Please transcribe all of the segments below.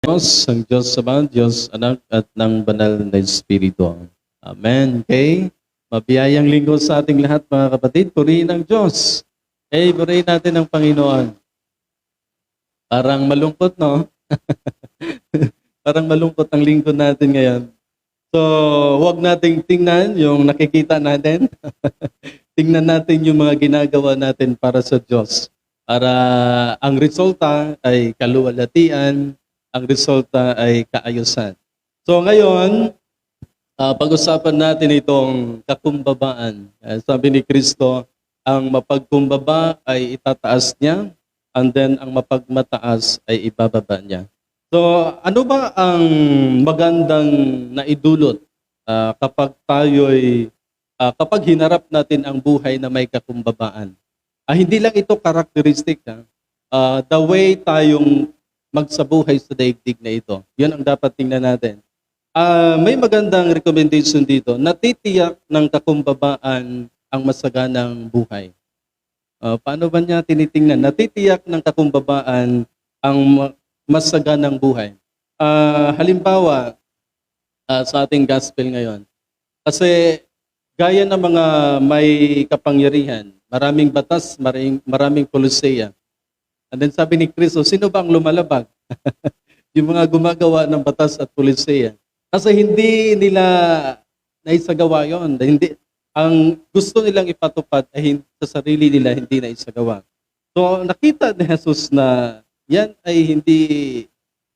Diyos, ang Diyos Ama, Diyos Anak at ng Banal na Espiritu. Amen. Okay? Mabiyayang linggo sa ating lahat mga kapatid. Purihin ang Diyos. Eh, purihin natin ang Panginoon. Parang malungkot, no? Parang malungkot ang linggo natin ngayon. So, huwag nating tingnan yung nakikita natin. tingnan natin yung mga ginagawa natin para sa Diyos. Para ang resulta ay kaluwalhatian, ang resulta ay kaayusan. So ngayon, ah, pag-usapan natin itong kakumbabaan. Ah, sabi ni Kristo, ang mapagkumbaba ay itataas niya, and then ang mapagmataas ay ibababa niya. So ano ba ang magandang naidulot ah, kapag tayo'y, ah, kapag hinarap natin ang buhay na may kakumbabaan? Ah, hindi lang ito characteristic. Ha? Ah, the way tayong magsabuhay sa daigdig na ito. Yun ang dapat tingnan natin. Ah, may magandang recommendation dito. Natitiyak ng kakumbabaan ang masaganang buhay. Ah, paano ba niya tinitingnan? Natitiyak ng kakumbabaan ang ma- masaganang buhay. Ah, halimbawa, ah, sa ating gospel ngayon, kasi gaya ng mga may kapangyarihan, maraming batas, maraming, maraming polisiya, And then sabi ni Kristo, sino ba ang lumalabag? yung mga gumagawa ng batas at pulisya. Kasi hindi nila naisagawa yon. Hindi, ang gusto nilang ipatupad ay hin- sa sarili nila hindi naisagawa. So nakita ni Jesus na yan ay hindi,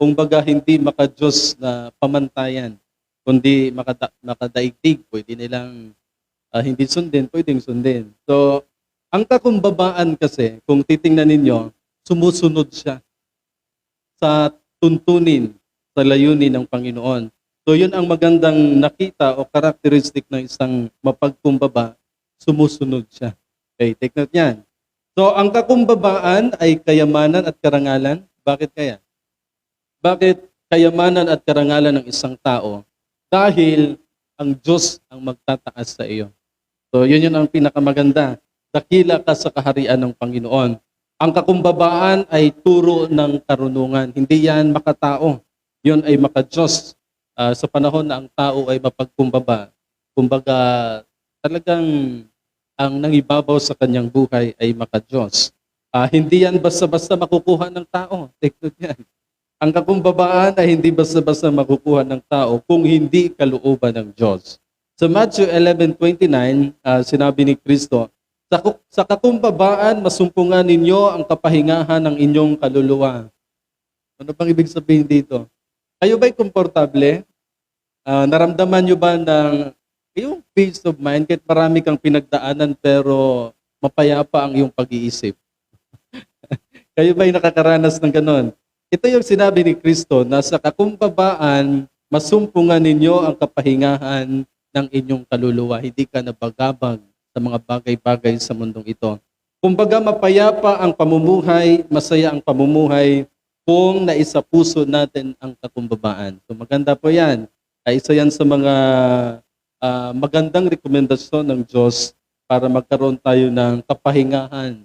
kumbaga hindi maka-Diyos na pamantayan, kundi makada, makadaigdig. Pwede nilang ah, hindi sundin, pwedeng sundin. So, ang kakumbabaan kasi, kung titingnan ninyo, sumusunod siya sa tuntunin, sa layunin ng Panginoon. So yun ang magandang nakita o characteristic ng isang mapagkumbaba, sumusunod siya. Okay, take note yan. So ang kakumbabaan ay kayamanan at karangalan. Bakit kaya? Bakit kayamanan at karangalan ng isang tao? Dahil ang Diyos ang magtataas sa iyo. So yun yun ang pinakamaganda. Dakila ka sa kaharian ng Panginoon. Ang kakumbabaan ay turo ng karunungan. Hindi yan makatao. Yun ay makadiyos. Ah, sa panahon na ang tao ay mapagkumbaba, kumbaga talagang ang nangibabaw sa kanyang buhay ay makadiyos. Ah, hindi yan basta-basta makukuha ng tao. Take note yan. Ang kakumbabaan ay hindi basta-basta makukuha ng tao kung hindi kalooban ng Diyos. Sa Matthew 11.29, ah, sinabi ni Kristo, sa, sa kakumbabaan, masumpungan ninyo ang kapahingahan ng inyong kaluluwa. Ano bang ibig sabihin dito? Kayo ba'y komportable? Ah, naramdaman nyo ba ng yung peace of mind kahit marami kang pinagdaanan pero mapayapa ang iyong pag-iisip? Kayo ba'y nakakaranas ng ganon? Ito yung sinabi ni Kristo na sa kakumbabaan, masumpungan ninyo ang kapahingahan ng inyong kaluluwa. Hindi ka nabagabag sa mga bagay-bagay sa mundong ito. Kumbaga mapayapa ang pamumuhay, masaya ang pamumuhay kung naisa puso natin ang kakumbabaan. So maganda po yan. Ay isa yan sa mga ah, magandang rekomendasyon ng Diyos para magkaroon tayo ng kapahingahan.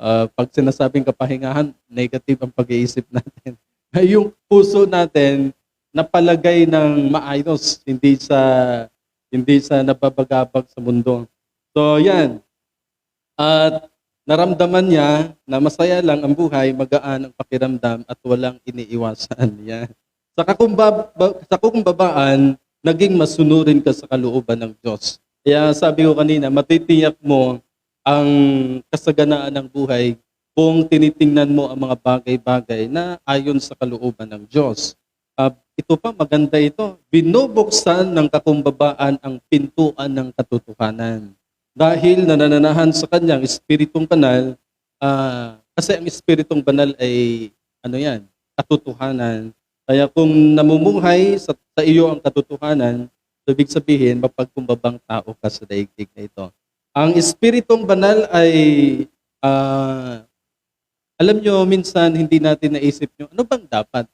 Ah, pag sinasabing kapahingahan, negative ang pag-iisip natin. yung puso natin napalagay ng maayos, hindi sa hindi sa nababagabag sa mundo. So yan. At naramdaman niya na masaya lang ang buhay, magaan ang pakiramdam at walang iniiwasan. Yan. Sa, kakumbab, sa kukumbabaan, naging masunurin ka sa kalooban ng Diyos. Kaya sabi ko kanina, matitiyak mo ang kasaganaan ng buhay kung tinitingnan mo ang mga bagay-bagay na ayon sa kalooban ng Diyos. Ah, ito pa, maganda ito. Binubuksan ng kakumbabaan ang pintuan ng katotohanan. Dahil nanananahan sa kanyang espiritong banal, ah, kasi ang espiritong banal ay, ano yan, katotohanan. Kaya kung namumuhay sa, sa iyo ang katotohanan, ibig sabihin, mapagkumbabang tao ka sa daigdig na ito. Ang espiritong banal ay, ah, alam nyo, minsan hindi natin naisip nyo, ano bang dapat?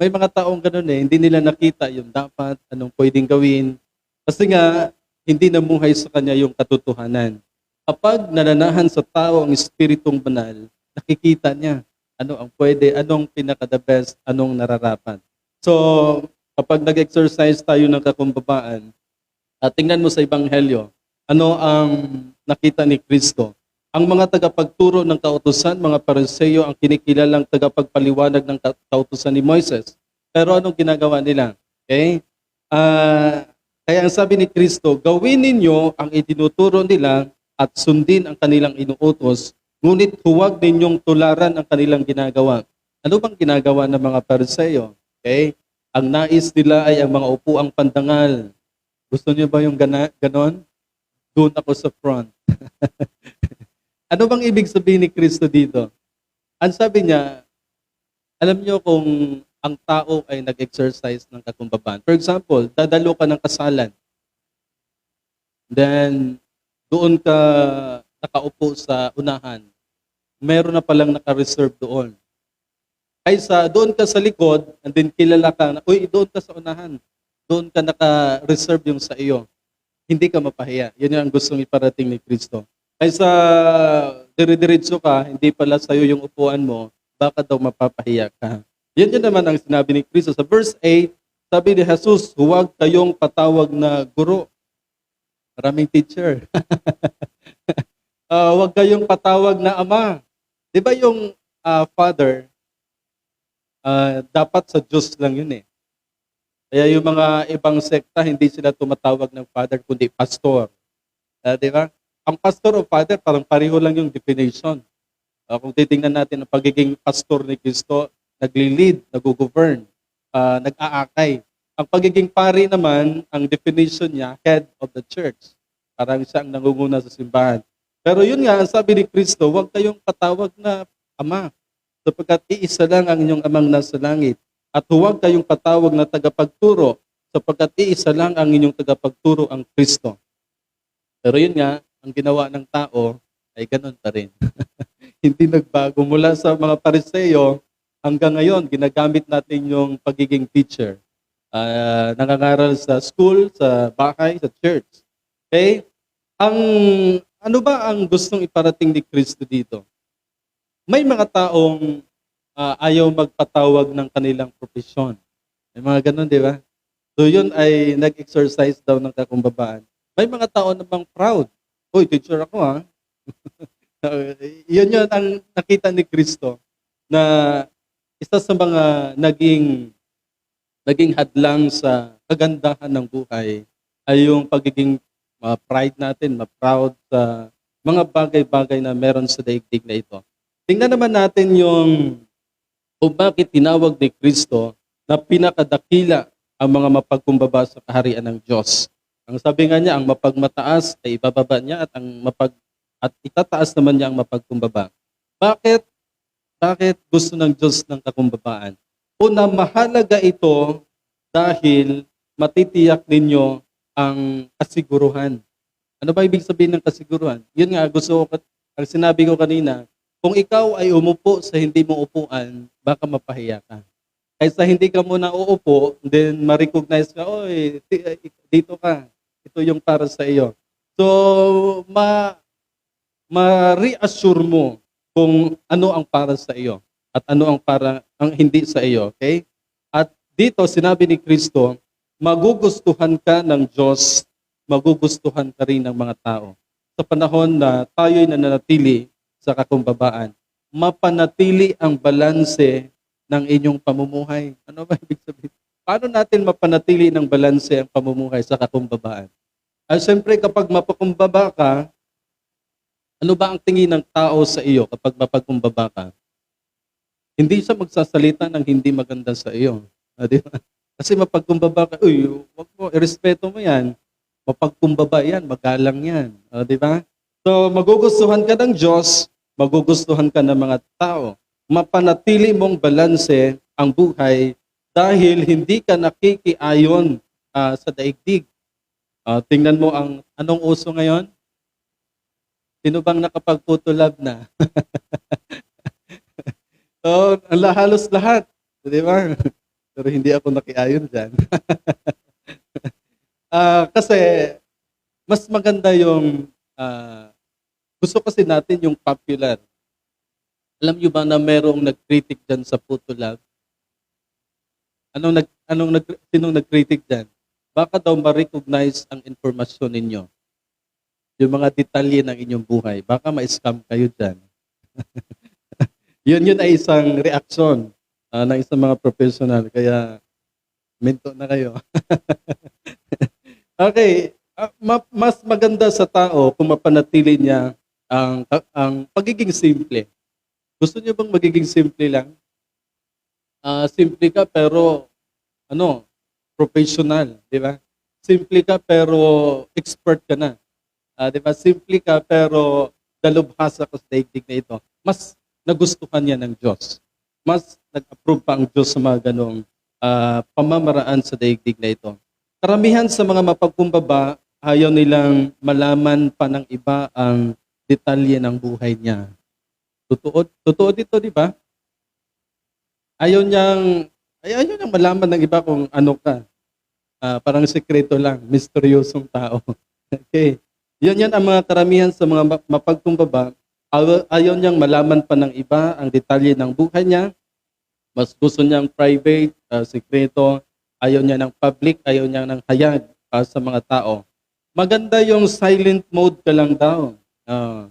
May mga taong ganun eh, hindi nila nakita yung dapat, anong pwedeng gawin. Kasi nga, hindi namuhay sa kanya yung katotohanan. Kapag nananahan sa tao ang espiritong banal, nakikita niya Ano ang pwede, anong pinaka the best, anong nararapat. So, kapag nag-exercise tayo ng kakumbabaan, at tingnan mo sa Ebanghelyo, ano ang nakita ni Kristo? Ang mga tagapagturo ng kautusan, mga pariseyo, ang kinikilalang tagapagpaliwanag ng ka- kautusan ni Moises. Pero anong ginagawa nila? Okay? Ah, kaya ang sabi ni Kristo, gawin ninyo ang itinuturo nila at sundin ang kanilang inuutos, ngunit huwag ninyong tularan ang kanilang ginagawa. Ano bang ginagawa ng mga pariseyo? Okay? Ang nais nila ay ang mga upuang pandangal. Gusto niyo ba yung gana, ganon? Doon ako sa front. ano bang ibig sabihin ni Kristo dito? Ang sabi niya, alam niyo kung ang tao ay nag-exercise ng kakumbabaan. For example, dadalo ka ng kasalan. Then, doon ka nakaupo sa unahan. Meron na palang naka-reserve doon. Kaysa doon ka sa likod, and then kilala ka na, uy, doon ka sa unahan. Doon ka naka-reserve yung sa iyo. Hindi ka mapahiya. Yun yung gustong iparating ni Kristo. Kaysa dire-diretso ka, hindi pala sa iyo yung upuan mo, baka daw mapapahiya ka. Yan yun naman ang sinabi ni Kristo. Sa verse 8, sabi ni Jesus, huwag kayong patawag na guro. Maraming teacher. Ah, huwag kayong patawag na ama. Di ba yung ah, father, ah, dapat sa Diyos lang yun eh. Kaya yung mga ibang sekta, hindi sila tumatawag ng father, kundi pastor. Ah, di ba? Ang pastor o father, parang pareho lang yung definition. Ah, kung titingnan natin ang pagiging pastor ni Kristo, nagli-lead, nag-govern, ah, nag-aakay. Ang pagiging pari naman, ang definition niya, head of the church. Parang siya ang nangunguna sa simbahan. Pero yun nga, ang sabi ni Kristo, huwag kayong patawag na ama, sapagkat iisa lang ang inyong amang nasa langit. At huwag kayong patawag na tagapagturo, sapagkat iisa lang ang inyong tagapagturo ang Kristo. Pero yun nga, ang ginawa ng tao ay ganun pa rin. Hindi nagbago. Mula sa mga pariseyo, hanggang ngayon, ginagamit natin yung pagiging teacher. Ah, nangangaral sa school, sa bahay, sa church. Okay? Ang ano ba ang gustong iparating ni Kristo dito? May mga taong ah, ayaw magpatawag ng kanilang profesyon. May mga ganun, di ba? So yun ay nag-exercise daw ng kakumbabaan. May mga tao namang proud. Uy, teacher ako ha. yun yun ang nakita ni Kristo na isa sa mga naging naging hadlang sa kagandahan ng buhay ay yung pagiging uh, pride natin, ma-proud sa mga bagay-bagay na meron sa daigdig na ito. Tingnan naman natin yung kung bakit tinawag ni Kristo na pinakadakila ang mga mapagkumbaba sa kaharian ng Diyos. Ang sabi nga niya, ang mapagmataas ay ibababa niya at ang mapag at itataas naman niya ang mapagkumbaba. Bakit? Bakit gusto ng Diyos ng kakumbabaan? Una, mahalaga ito dahil matitiyak ninyo ang kasiguruhan. Ano ba ibig sabihin ng kasiguruhan? Yun nga, gusto ko, ang sinabi ko kanina, kung ikaw ay umupo sa hindi mo upuan, baka mapahiya ka. Kaysa hindi ka muna uupo, then ma-recognize ka, oy, ti- dito ka. Ito yung para sa iyo. So, ma ma-reassure mo kung ano ang para sa iyo at ano ang para ang hindi sa iyo, okay? At dito sinabi ni Kristo, magugustuhan ka ng Diyos, magugustuhan ka rin ng mga tao. Sa panahon na tayo'y nananatili sa kakumbabaan, mapanatili ang balanse ng inyong pamumuhay. Ano ba ibig sabihin? Paano natin mapanatili ng balanse ang pamumuhay sa kakumbabaan? At siyempre kapag mapakumbaba ka, ano ba ang tingin ng tao sa iyo kapag mapagkumbaba ka? Hindi siya magsasalita ng hindi maganda sa iyo. Ah, di ba? Kasi mapagkumbaba ka, uy, wag mo, irespeto mo yan. Mapagkumbaba yan, magalang yan. Ah, di ba? So, magugustuhan ka ng Diyos, magugustuhan ka ng mga tao. Mapanatili mong balanse ang buhay dahil hindi ka nakikiayon ah, sa daigdig. Ah, tingnan mo ang anong uso ngayon? Sino bang nakapagputulab na? so, halos lahat. Di ba? Pero hindi ako nakiayon dyan. Ah, kasi, mas maganda yung, ah, gusto kasi natin yung popular. Alam niyo ba na merong nag-critic dyan sa Puto Lab? Anong nag anong nag sinong nag-critic diyan? Baka daw ma-recognize ang impormasyon ninyo. Yung mga detalye ng inyong buhay. Baka ma-scam kayo diyan. yun yun ay isang reaksyon ah, ng isang mga professional. Kaya minto na kayo. okay. Ah, ma- mas maganda sa tao kung mapanatili niya ang, ang pagiging simple. Gusto niyo bang magiging simple lang? Ah, simple ka pero ano, professional, di ba? Simple ka pero expert ka na. Ah, di ba? Simple ka pero dalubhasa ka sa daigdig na ito. Mas nagustuhan niya ng Diyos. Mas nag-approve pa ang Diyos sa mga ganong ah, pamamaraan sa daigdig na ito. Karamihan sa mga mapagkumbaba, ayaw nilang malaman pa ng iba ang detalye ng buhay niya. Totoo, totoo dito, di ba? Ayaw niyang, ayaw niyang malaman ng iba kung ano ka. Ah, parang sekreto lang, misteryosong tao. okay. Yan yan ang mga karamihan sa mga ma- mapagkumbaba. Ayaw, niyang malaman pa ng iba ang detalye ng buhay niya. Mas gusto niyang private, ah, sekreto. Ayaw niya ng public, ayaw niya ng hayag ah, sa mga tao. Maganda yung silent mode ka lang daw. Ah.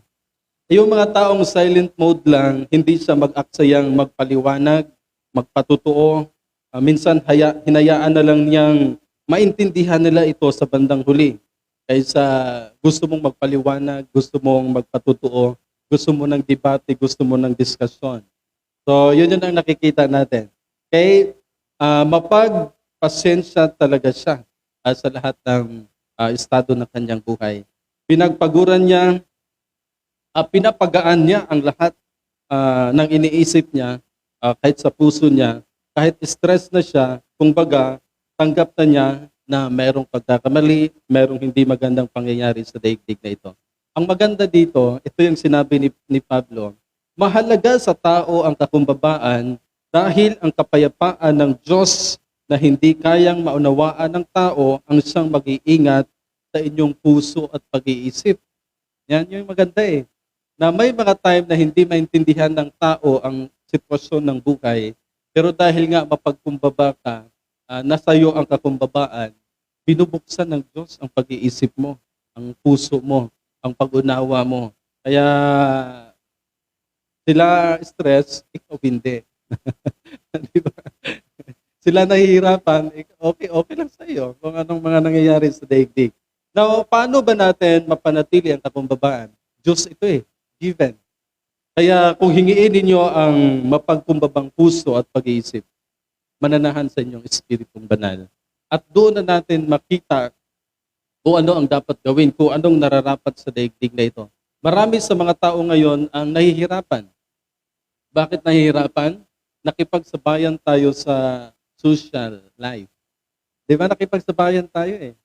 yung mga taong silent mode lang, hindi siya mag-aksayang magpaliwanag, magpatutuo. Ah, minsan haya, hinayaan na lang niyang maintindihan nila ito sa bandang huli. Kaysa gusto mong magpaliwanag, gusto mong magpatutuo, gusto mo ng debate, gusto mo ng diskusyon. So, yun yun ang nakikita natin. Kay ah, mapagpasensya talaga siya ah, sa lahat ng ah, estado ng kanyang buhay. Pinagpaguran niya, ah, pinapagaan niya ang lahat ah, ng iniisip niya ah, kahit sa puso niya, kahit stress na siya, kumbaga, tanggap na niya na mayroong pagkakamali, mayroong hindi magandang pangyayari sa daigdig na ito. Ang maganda dito, ito yung sinabi ni, ni Pablo, mahalaga sa tao ang kakumbabaan dahil ang kapayapaan ng Diyos na hindi kayang maunawaan ng tao ang siyang mag-iingat sa inyong puso at pag-iisip. Yan yung maganda eh. Na may mga time na hindi maintindihan ng tao ang sitwasyon ng buhay, pero dahil nga mapagkumbaba ka, uh, nasa iyo ang kakumbabaan, binubuksan ng Diyos ang pag-iisip mo, ang puso mo, ang pag-unawa mo. Kaya sila stress, ikaw hindi. Di ba? Sila nahihirapan, okay, okay lang sa iyo kung anong mga nangyayari sa daigdig. Now, paano ba natin mapanatili ang kakumbabaan? Diyos ito eh, given. Kaya kung hingiin ninyo ang mapagkumbabang puso at pag-iisip, mananahan sa inyong espiritong banal. At doon na natin makita kung ano ang dapat gawin, kung anong nararapat sa daigdig na ito. Marami sa mga tao ngayon ang nahihirapan. Bakit nahihirapan? Nakipagsabayan tayo sa social life. Di ba nakipagsabayan tayo eh?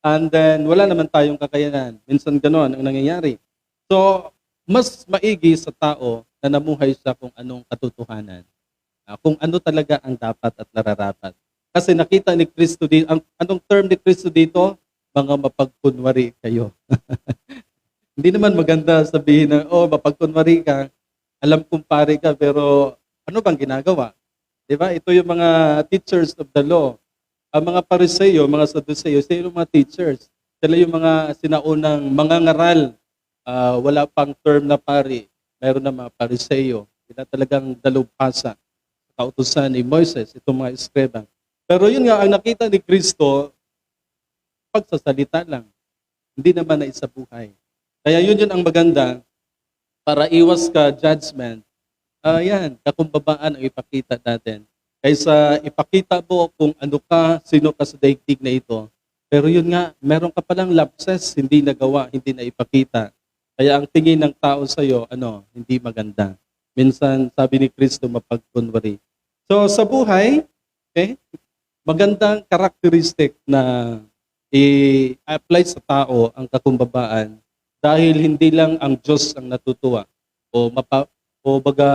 And then, wala naman tayong kakayanan. Minsan gano'n ang nangyayari. So, mas maigi sa tao na namuhay siya kung anong katotohanan. Ah, kung ano talaga ang dapat at nararapat. Kasi nakita ni Kristo dito, ang anong term ni Kristo dito? Mga mapagkunwari kayo. Hindi naman maganda sabihin na, oh, mapagkunwari ka, alam kong pare ka, pero ano bang ginagawa? Di ba? Ito yung mga teachers of the law. Ang mga pariseyo, mga saduseyo, sila yung mga teachers. Sila yung mga sinaunang mga ngaral. Ah, wala pang term na pari. Meron na mga pariseyo. Sila talagang dalubhasa. Kautusan ni Moises, itong mga eskreba. Pero yun nga, ang nakita ni Kristo, pagsasalita lang. Hindi naman na isa buhay. Kaya yun yun ang maganda para iwas ka judgment. Ah, yan, kakumbabaan ang ipakita natin. Kaysa ipakita mo kung ano ka, sino ka sa daigdig na ito. Pero yun nga, meron ka palang lapses, hindi nagawa, hindi na ipakita. Kaya ang tingin ng tao sa iyo, ano, hindi maganda. Minsan, sabi ni Kristo, mapagkunwari. So, sa buhay, okay, magandang karakteristik na i-apply sa tao ang kakumbabaan dahil hindi lang ang Diyos ang natutuwa o mapa, o baga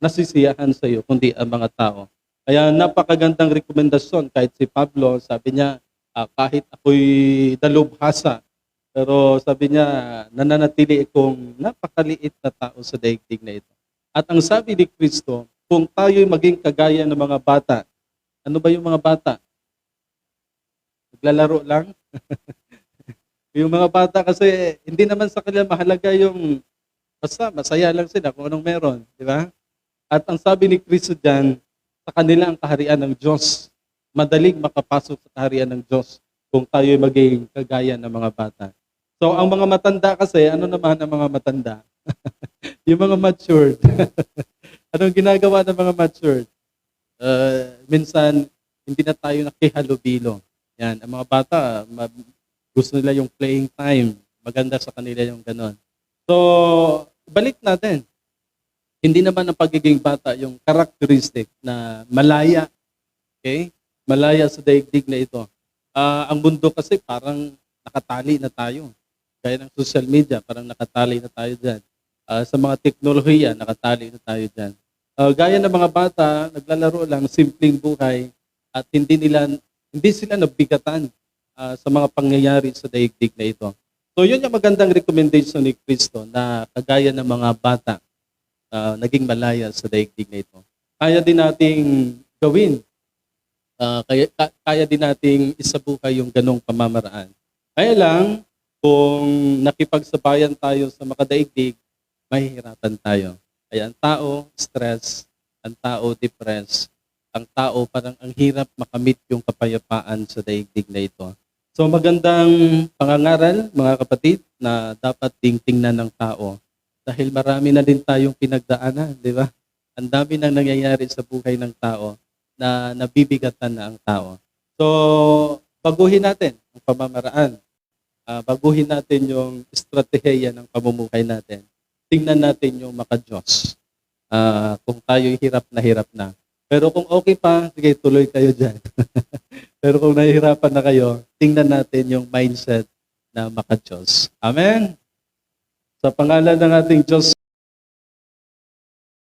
nasisiyahan sa iyo kundi ang mga tao. Kaya napakagandang rekomendasyon kahit si Pablo sabi niya ah, kahit ako'y dalubhasa pero sabi niya nananatili akong napakaliit na tao sa daigdig na ito. At ang sabi ni Kristo, kung tayo'y maging kagaya ng mga bata, ano ba yung mga bata? Naglalaro lang? yung mga bata kasi hindi naman sa kanila mahalaga yung basta masaya lang sila kung anong meron, di ba? At ang sabi ni Kristo diyan, sa kanila ang kaharian ng Diyos. Madaling makapasok sa kaharian ng Diyos kung tayo'y maging kagaya ng mga bata. So ang mga matanda kasi, ano naman ang mga matanda? yung mga matured. Anong ginagawa ng mga matured? Uh, minsan, hindi na tayo nakihalubilo. Yan, ang mga bata, ma- gusto nila yung playing time. Maganda sa kanila yung ganon. So, balik natin. Hindi naman ang pagiging bata yung characteristic na malaya. Okay? Malaya sa daigdig na ito. Ah, ang mundo kasi parang nakatali na tayo. Gaya ng social media, parang nakatali na tayo dyan. Ah, sa mga teknolohiya, nakatali na tayo dyan. Ah, gaya ng mga bata, naglalaro lang, simpleng buhay, at hindi nila, hindi sila nabigatan ah, sa mga pangyayari sa daigdig na ito. So yun yung magandang recommendation ni Kristo na kagaya ng mga bata, ah, naging malaya sa daigdig na ito. Kaya din nating gawin. Ah, kaya, ka- kaya din nating isabuhay yung ganong pamamaraan. Kaya lang, kung nakipagsabayan tayo sa makadaigdig, mahihirapan tayo. Kaya ang tao, stress, ang tao, depressed, ang tao parang ang hirap makamit yung kapayapaan sa daigdig na ito. So magandang pangangaral, mga kapatid, na dapat ding tingnan ng tao. Dahil marami na din tayong pinagdaanan, di ba? Ang dami nang nangyayari sa buhay ng tao na nabibigatan na ang tao. So, baguhin natin ang pamamaraan. Ah, baguhin natin yung estratehiya ng pamumuhay natin. Tingnan natin yung maka-Diyos. Ah, kung tayo hirap na hirap na. Pero kung okay pa, sige, tuloy kayo dyan. Pero kung nahihirapan na kayo, tingnan natin yung mindset na maka-Diyos. Amen? Sa pangalan ng ating Diyos